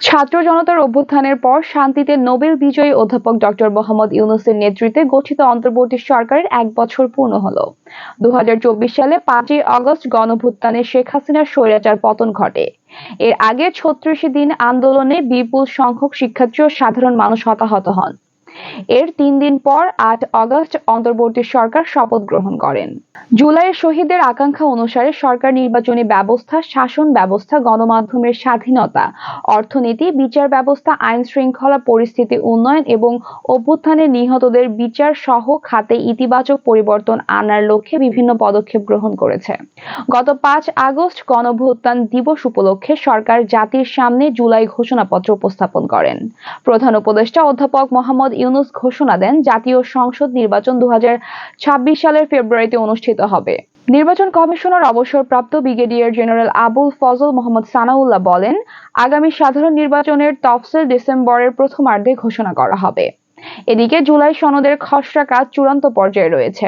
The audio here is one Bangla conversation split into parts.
ছাত্র জনতার অভ্যুত্থানের পর শান্তিতে নোবেল বিজয়ী অধ্যাপক ডক্টর মোহাম্মদ ইউনুসের নেতৃত্বে গঠিত অন্তর্বর্তী সরকারের এক বছর পূর্ণ হল। দু হাজার চব্বিশ সালে পাঁচই আগস্ট গণভুত্থানে শেখ হাসিনার স্বৈরাচার পতন ঘটে। এর আগে ছত্রিশ দিন আন্দোলনে বিপুল সংখ্যক শিক্ষার্থী ও সাধারণ মানুষ হতাহত হন। এর তিন দিন পর আট আগস্ট অন্তর্বর্তী সরকার শপথ গ্রহণ করেন। জুলাইয়ের শহীদদের আকাঙ্ক্ষা অনুসারে সরকার নির্বাচনী ব্যবস্থা, শাসন ব্যবস্থা, গণমাধ্যমের স্বাধীনতা, অর্থনীতি, বিচার ব্যবস্থা, আইন শৃঙ্খলা, পরিস্থিতি উন্নয়ন এবং অভ্যুত্থানে নিহতদের বিচার সহ খাতে ইতিবাচক পরিবর্তন আনার লক্ষ্যে বিভিন্ন পদক্ষেপ গ্রহণ করেছে। গত পাঁচ আগস্ট গণভ্যুত্থান দিবস উপলক্ষে সরকার জাতির সামনে জুলাই ঘোষণাপত্র উপস্থাপন করেন। প্রধান উপদেষ্টা অধ্যাপক মোহাম্মদ ইউনুস ঘোষণা দেন জাতীয় সংসদ নির্বাচন দু সালের ফেব্রুয়ারিতে অনুষ্ঠিত হবে। নির্বাচন কমিশনার অবসরপ্রাপ্ত ব্রিগেডিয়ার জেনারেল আবুল ফজল মোহাম্মদ সানাউল্লাহ বলেন, আগামী সাধারণ নির্বাচনের তফসিল ডিসেম্বরের প্রথমার্ধে ঘোষণা করা হবে। এদিকে জুলাই সনদের খসড়া কাজ চূড়ান্ত পর্যায়ে রয়েছে।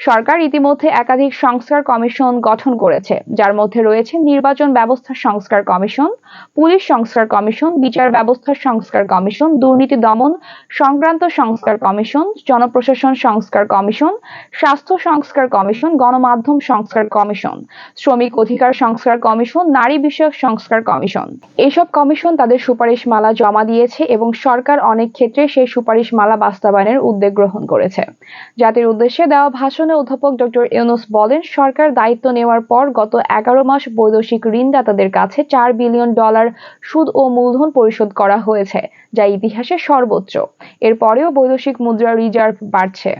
সরকার ইতিমধ্যে একাধিক সংস্কার কমিশন গঠন করেছে, যার মধ্যে রয়েছে নির্বাচন ব্যবস্থা সংস্কার কমিশন, পুলিশ সংস্কার কমিশন, বিচার ব্যবস্থা সংস্কার কমিশন, দুর্নীতি দমন সংক্রান্ত সংস্কার কমিশন, জনপ্রশাসন সংস্কার কমিশন, স্বাস্থ্য সংস্কার কমিশন, গণমাধ্যম সংস্কার কমিশন, শ্রমিক অধিকার সংস্কার কমিশন, নারী বিষয়ক সংস্কার কমিশন। এসব কমিশন তাদের সুপারিশ মালা জমা দিয়েছে এবং সরকার অনেক ক্ষেত্রে সেই সুপারিশ মালা বাস্তবায়নের উদ্যোগ গ্রহণ করেছে। জাতির উদ্দেশ্যে দেওয়া ভাষণে অধ্যাপক ডক্টর ইউনুস বলেন, সরকার দায়িত্ব নেওয়ার পর গত এগারো মাস বৈদেশিক ঋণদাতাদের কাছে চার বিলিয়ন ডলার সুদ ও মূলধন পরিশোধ করা হয়েছে, যা ইতিহাসে সর্বোচ্চ। এরপরেও বৈদেশিক মুদ্রা রিজার্ভ বাড়ছে।